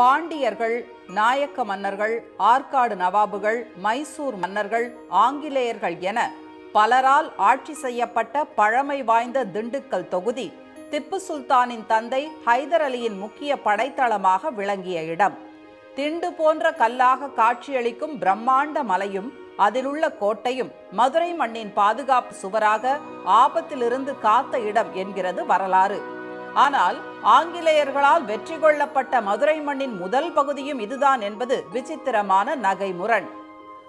பாண்டியர்கள் நாயக்க மன்னர்கள் ஆற்காடு நவாபுகள் மைசூர் மன்னர்கள் ஆங்கிலேயர்கள் என பலரால் ஆட்சி செய்யப்பட்ட பழமை வாய்ந்த திண்டுக்கல் தொகுதி திப்பு சுல்தானின் தந்தை ஹைதர் அலியின் முக்கிய படைத்தளமாக விளங்கிய இடம். திண்டு போன்ற கல்லாக காட்சியளிக்கும் பிரம்மாண்ட மலையும் அதிலுள்ள கோட்டையும் மதுரை மண்ணின் பாதுகாப்பு சுவராக ஆபத்திலிருந்து காத்த இடம் என்கிறது வரலாறு. ஆனால் ஆங்கிலேயர்களால் வெற்றி கொள்ளப்பட்ட மதுரை மண்ணின் முதல் பகுதியும் இதுதான் என்பது விசித்திரமான நகைமுரண்.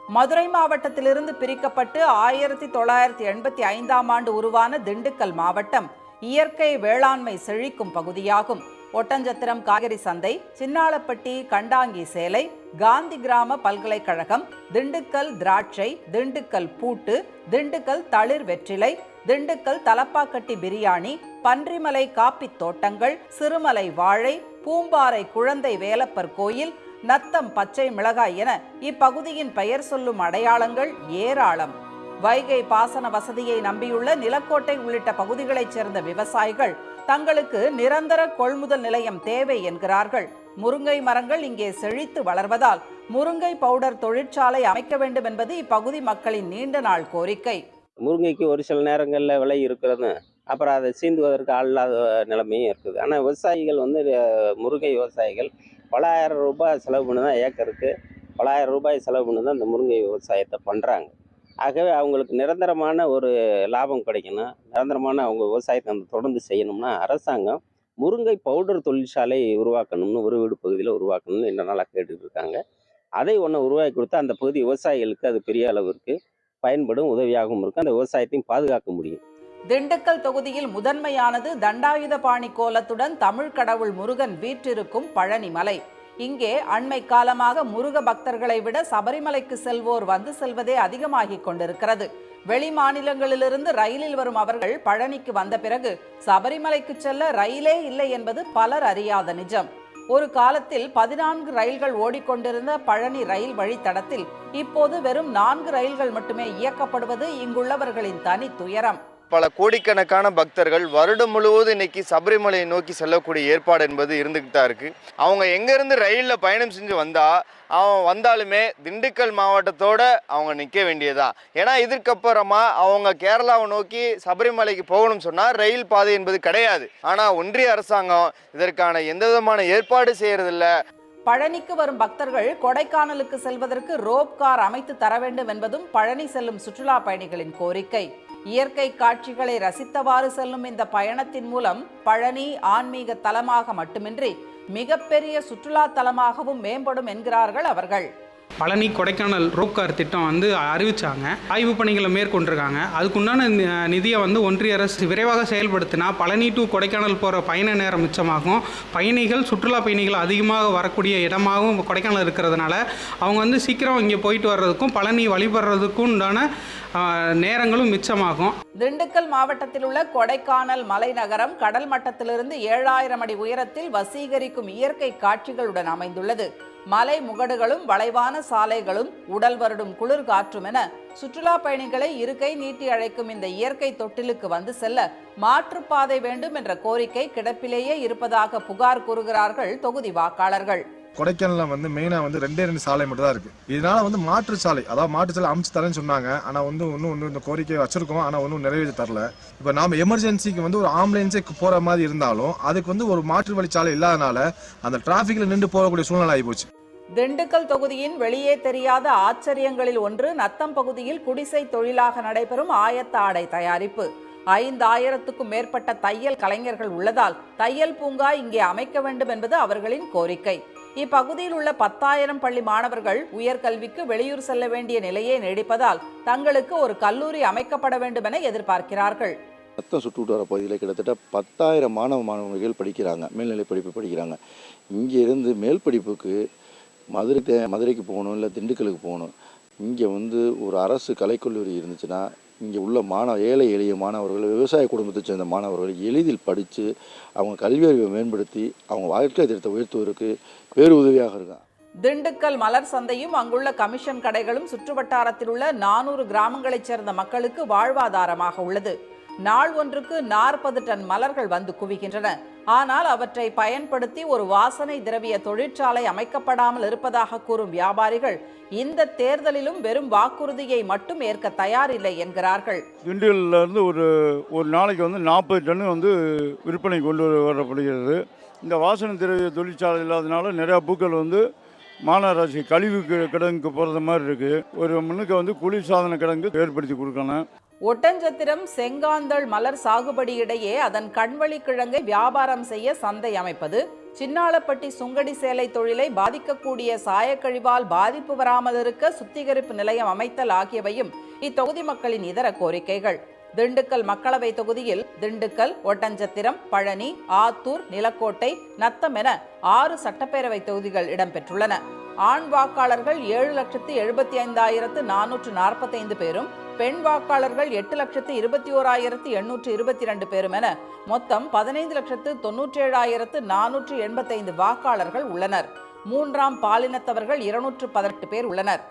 மதுரை மாவட்டத்திலிருந்து பிரிக்கப்பட்டு ஆயிரத்தி தொள்ளாயிரத்தி எண்பத்தி ஐந்தாம் ஆண்டு உருவான திண்டுக்கல் மாவட்டம் இயற்கை வேளாண்மை செழிக்கும் பகுதியாகும். ஒட்டஞ்சத்திரம் காய்கறி சந்தை சின்னாளப்பட்டி கண்டாங்கி சேலை காந்தி கிராம பல்கலைக்கழகம் திண்டுக்கல் திராட்சை திண்டுக்கல் பூட்டு திண்டுக்கல் தளிர் வெற்றிலை திண்டுக்கல் தலப்பாக்கட்டி பிரியாணி பன்றிமலை காப்பித் தோட்டங்கள் சிறுமலை வாழை பூம்பாறை குழந்தை வேலப்பர் கோயில் நத்தம் பச்சை மிளகாய் என இப்பகுதியின் பெயர் சொல்லும் அடையாளங்கள் ஏராளம். வைகை பாசன வசதியை நம்பியுள்ள நிலக்கோட்டை உள்ளிட்ட பகுதிகளைச் சேர்ந்த விவசாயிகள் தங்களுக்கு நிரந்தர கொள்முதல் நிலையம் தேவை என்கிறார்கள். முருங்கை மரங்கள் இங்கே செழித்து வளர்வதால் முருங்கை பவுடர் தொழிற்சாலை அமைக்க வேண்டும் என்பது இப்பகுதி மக்களின் நீண்ட நாள் கோரிக்கை. முருங்கைக்கு ஒரு சில நேரங்களில் விலை இருக்கிறது. அப்புறம் அதை சீந்துவதற்கு ஆள் இல்லாத நிலைமையும் இருக்குது. ஆனால் விவசாயிகள் வந்து முருங்கை விவசாயிகள் பலாயிரம் ரூபாய் செலவு பண்ணி தான் ஏக்கருக்கு பலாயிரம் ரூபாய் செலவு பண்ணி தான் இந்த முருங்கை விவசாயத்தை பண்ணுறாங்க ஆகவே அவங்களுக்கு நிரந்தரமான ஒரு லாபம் கிடைக்கணும். நிரந்தரமான அவங்க விவசாயத்தை அந்த தொடர்ந்து செய்யணும்னா அரசாங்கம் முருங்கை பவுடர் தொழிற்சாலை உருவாக்கணும்னு ஒரு வீடு பகுதியில் உருவாக்கணும்னு இந்த நாளாக கேட்டுட்டு இருக்காங்க. அதை ஒன்று உருவாக்கி கொடுத்தா அந்த பகுதி விவசாயிகளுக்கு அது பெரிய அளவிற்கு பயன்படும் உதவியாகவும் இருக்கும். அந்த விவசாயத்தையும் பாதுகாக்க முடியும். திண்டுக்கல் தொகுதியில் முதன்மையானது தண்டாயுதபாணி கோலத்துடன் தமிழ் கடவுள் முருகன் வீற்றிருக்கும் பழனிமலை. இங்கே அண்மை காலமாக முருக பக்தர்களை விட சபரிமலைக்கு செல்வோர் வந்து செல்வதே அதிகமாகிக் கொண்டிருக்கிறது. வெளி மாநிலங்களிலிருந்து ரயிலில் வரும் அவர்கள் பழனிக்கு வந்த பிறகு சபரிமலைக்கு செல்ல ரயிலே இல்லை என்பது பலர் அறியாத நிஜம். ஒரு காலத்தில் பதினான்கு ரயில்கள் ஓடிக்கொண்டிருந்த பழனி ரயில் வழித்தடத்தில் இப்போது வெறும் நான்கு ரயில்கள் மட்டுமே இயக்கப்படுவது இங்குள்ளவர்களின் தனி துயரம் பல கோடிக்கணக்கான பக்தர்கள் வருடம் முழுவதும் இன்னைக்கு சபரிமலையை நோக்கி செல்லக்கூடிய ஏற்பாடு என்பது இருந்துகிட்டு தான் இருக்கு. அவங்க எங்கேருந்து ரயிலில் பயணம் செஞ்சு வந்தா அவன் வந்தாலுமே திண்டுக்கல் மாவட்டத்தோட அவங்க நிற்க வேண்டியதான் ஏன்னா இதற்கப்புறமா அவங்க கேரளாவை நோக்கி சபரிமலைக்கு போகணும்னு சொன்னால் ரயில் பாதை என்பது கிடையாது. ஆனால் ஒன்றிய அரசாங்கம் இதற்கான எந்த விதமான ஏற்பாடு செய்யறதில்ல. பழனிக்கு வரும் பக்தர்கள் கொடைக்கானலுக்கு செல்வதற்கு ரோப் கார் அமைத்து தர வேண்டும் என்பதும் பழனி செல்லும் சுற்றுலா பயணிகளின் கோரிக்கை. இயற்கை காட்சிகளை ரசித்தவாறு செல்லும் இந்த பயணத்தின் மூலம் பழனி ஆன்மீக தலமாக மட்டுமின்றி மிகப்பெரிய சுற்றுலா தலமாகவும் மேம்படும் என்கிறார்கள் அவர்கள். பழனி கொடைக்கானல் ரோப்கார் திட்டம் வந்து அறிவிச்சாங்க. ஆய்வு பணிகளை மேற்கொண்டிருக்காங்க. அதுக்குண்டான நி- நிதியை வந்து ஒன்றிய அரசு விரைவாக செயல்படுத்தினா பழனி டு கொடைக்கானல் போகிற பயண நேரம் மிச்சமாகும். பயணிகள் சுற்றுலா பயணிகள் அதிகமாக வரக்கூடிய இடமாகவும் கொடைக்கானல் இருக்கிறதுனால அவங்க வந்து சீக்கிரம் இங்கே போயிட்டு வர்றதுக்கும் பழனி வழிபடுறதுக்கும் உண்டான நேரங்களும் மிச்சமாகும். திண்டுக்கல் மாவட்டத்தில் உள்ள கொடைக்கானல் மலைநகரம் கடல் மட்டத்திலிருந்து ஏழாயிரம் அடி உயரத்தில் வசீகரிக்கும் இயற்கை காட்சிகளுடன் அமைந்துள்ளது. மலை முகடுகளும் வளைவான சாலைகளும் உடல் வருடும் குளிர் காற்றும் என சுற்றுலா பயணிகளை இருக்கை நீட்டி அழைக்கும் இந்த இயற்கை தொட்டிலுக்கு வந்து செல்ல மாற்றுப்பாதை வேண்டும் என்ற கோரிக்கை கிடப்பிலேயே இருப்பதாக புகார் கூறுகிறார்கள் தொகுதி வாக்காளர்கள். கொடைக்கானல வந்து மெயினா வந்து ரெண்டே ரெண்டு சாலை மட்டும் தான் இருக்கு. இதனால வந்து மாற்று சாலை அதாவது மாற்று சாலை அமைச்சு தரேன்னு சொன்னாங்க. ஆனா வந்து ஒன்னும் ஒன்று இந்த கோரிக்கை வச்சிருக்கோம். ஆனா ஒன்றும் நிறைவேற்றி தரல. இப்போ நாம எமர்ஜென்சிக்கு வந்து ஒரு ஆம்புலன்ஸே போற மாதிரி இருந்தாலும் அதுக்கு வந்து ஒரு மாற்று வழி சாலை இல்லாதனால அந்த டிராபிக்ல நின்று போகக்கூடிய சூழ்நிலை ஆகி போச்சு. திண்டுக்கல் தொகுதியின் வெளியே தெரியாத ஆச்சரியங்களில் ஒன்று நத்தம் பகுதியில் குடிசை தொழிலாக நடைபெறும் ஆயத்த ஆடை தயாரிப்பு. ஐந்து ஆயிரத்துக்கும் மேற்பட்ட தையல் கலைஞர்கள் உள்ளதால் தையல் பூங்கா இங்கே அமைக்க வேண்டும் என்பது அவர்களின் கோரிக்கை. இப்பகுதியில் உள்ள பத்தாயிரம் பள்ளி மாணவர்கள் உயர்கல்விக்கு வெளியூர் செல்ல வேண்டிய நிலையே நீடிப்பதால் தங்களுக்கு ஒரு கல்லூரி அமைக்கப்பட வேண்டும் என எதிர்பார்க்கிறார்கள். மொத்தம் சுற்றுவட்டார பகுதியில் கிட்டத்தட்ட பத்தாயிரம் மாணவ மாணவிகள் படிக்கிறாங்க. மேல்நிலை படிப்பு படிக்கிறாங்க. இங்கே இருந்து மேல் படிப்புக்கு மதுரை மதுரைக்கு போகணும் இல்லை திண்டுக்கலுக்கு போகணும். இங்கே வந்து ஒரு அரசு கலைக்கல்லூரி இருந்துச்சுன்னா இங்கே உள்ள மாணவ ஏழை எளிய மாணவர்கள் விவசாய குடும்பத்தை சேர்ந்த மாணவர்கள் எளிதில் படித்து அவங்க கல்வி அறிவை மேம்படுத்தி அவங்க வாழ்க்கை திட்டத்தை உயர்த்துவதற்கு பேரு உதவியாக இருக்கும் திண்டுக்கல் மலர் சந்தையும் அங்குள்ள கமிஷன் கடைகளும் சுற்றுவட்டாரத்தில் உள்ள நானூறு கிராமங்களைச் சேர்ந்த மக்களுக்கு வாழ்வாதாரமாக உள்ளது. நாள் ஒன்றுக்கு நாற்பது டன் மலர்கள் வந்து குவிகின்றன. ஆனால் அவற்றை பயன்படுத்தி ஒரு வாசனை திரவிய தொழிற்சாலை அமைக்கப்படாமல் இருப்பதாக கூறும் வியாபாரிகள் இந்த தேர்தலிலும் வெறும் வாக்குறுதியை மட்டும் ஏற்க தயாரில்லை என்கிறார்கள். திண்டுக்கல்ல இருந்து ஒரு ஒரு நாளைக்கு வந்து நாற்பது டன்னு வந்து விற்பனை கொண்டு வரப்படுகிறது. இந்த வாசனை திரவிய தொழிற்சாலை இல்லாதனால நிறையா பூக்கள் வந்து மாநகராட்சி கழிவு கிடங்குக்கு போகிறது மாதிரி இருக்குது ஒரு முன்னுக்கு வந்து குளிர்சாதன கிடங்கு ஏற்படுத்தி கொடுக்கணும். ஒட்டஞ்சத்திரம் செங்காந்தள் மலர் சாகுபடியிடையே அதன் கண்வழி கிழங்கை வியாபாரம் செய்ய சந்தை அமைப்பது சின்னாளப்பட்டி சுங்கடி சேலை தொழிலை பாதிக்கக்கூடிய சாயக்கழிவால் பாதிப்பு வராமல் இருக்க சுத்திகரிப்பு நிலையம் அமைத்தல் ஆகியவையும் இத்தொகுதி மக்களின் இதர கோரிக்கைகள். திண்டுக்கல் மக்களவை தொகுதியில் திண்டுக்கல் ஒட்டஞ்சத்திரம் பழனி ஆத்தூர் நிலக்கோட்டை நத்தம் என ஆறு சட்டப்பேரவை தொகுதிகள் இடம்பெற்றுள்ளன. ஆண் வாக்காளர்கள் ஏழு லட்சத்து எழுபத்தி ஐந்தாயிரத்து நானூற்று நாற்பத்தைந்து பேரும் பெண் வாக்காளர்கள் எட்டு லட்சத்து இருபத்தி ஓராயிரத்து எண்ணூற்று இருபத்தி ரெண்டு பேரும் என மொத்தம் பதினைந்து லட்சத்து தொன்னூற்றி ஏழாயிரத்து நானூற்று எண்பத்தைந்து வாக்காளர்கள் உள்ளனர். மூன்றாம் பாலினத்தவர்கள் இருநூற்று பதினெட்டு பேர் உள்ளனர்.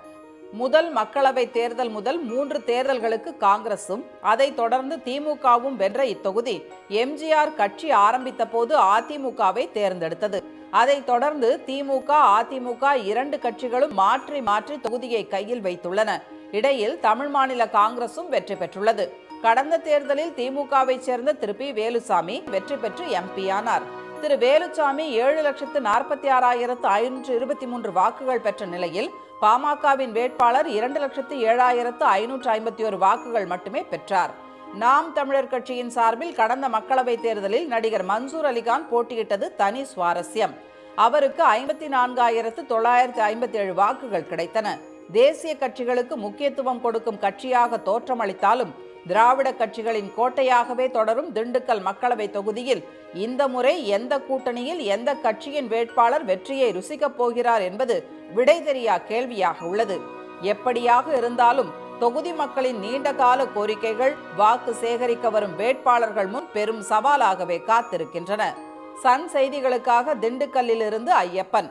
முதல் மக்களவை தேர்தல் முதல் மூன்று தேர்தல்களுக்கு காங்கிரசும் அதைத் தொடர்ந்து திமுகவும் வென்ற இத்தொகுதி எம்ஜிஆர் கட்சி ஆரம்பித்த போது அதிமுகவை தேர்ந்தெடுத்தது. அதைத் தொடர்ந்து திமுக அதிமுக இரண்டு கட்சிகளும் மாற்றி மாற்றி தொகுதியை கையில் வைத்துள்ளன. இடையில் தமிழ் மாநில காங்கிரசும் வெற்றி பெற்றுள்ளது. கடந்த தேர்தலில் திமுகவை சேர்ந்த திரு. பி. வேலுசாமி வெற்றி பெற்று எம்பி ஆனார் திரு. வேலுசாமி ஏழு லட்சத்து நாற்பத்தி ஆறாயிரத்து ஐநூற்று இருபத்தி மூன்று வாக்குகள் பெற்ற நிலையில் பாமகவின் வேட்பாளர் இரண்டு லட்சத்து ஏழாயிரத்து ஐநூற்று ஐம்பத்தி ஒரு வாக்குகள் மட்டுமே பெற்றார். நாம் தமிழர் கட்சியின் சார்பில் கடந்த மக்களவைத் தேர்தலில் நடிகர் மன்சூர் அலிகான் போட்டியிட்டது தனி சுவாரஸ்யம். அவருக்கு ஐம்பத்தி நான்காயிரத்து தொள்ளாயிரத்து ஐம்பத்தி ஏழு வாக்குகள் கிடைத்தன. தேசிய கட்சிகளுக்கு முக்கியத்துவம் கொடுக்கும் கட்சியாக தோற்றமளித்தாலும் திராவிட கட்சிகளின் கோட்டையாகவே தொடரும் திண்டுக்கல் மக்களவை தொகுதியில் இந்த முறை எந்த கூட்டணியில் எந்த கட்சியின் வேட்பாளர் வெற்றியை ருசிக்கப் போகிறார் என்பது விடை தெரியா கேள்வியாக உள்ளது. எப்படியாக இருந்தாலும் தொகுதி மக்களின் நீண்டகால கோரிக்கைகள் வாக்கு சேகரிக்க வரும் வேட்பாளர்கள் முன் பெரும் சவாலாகவே காத்திருக்கின்றன. சன் செய்திகளுக்காக திண்டுக்கல்லிலிருந்து ஐயப்பன்.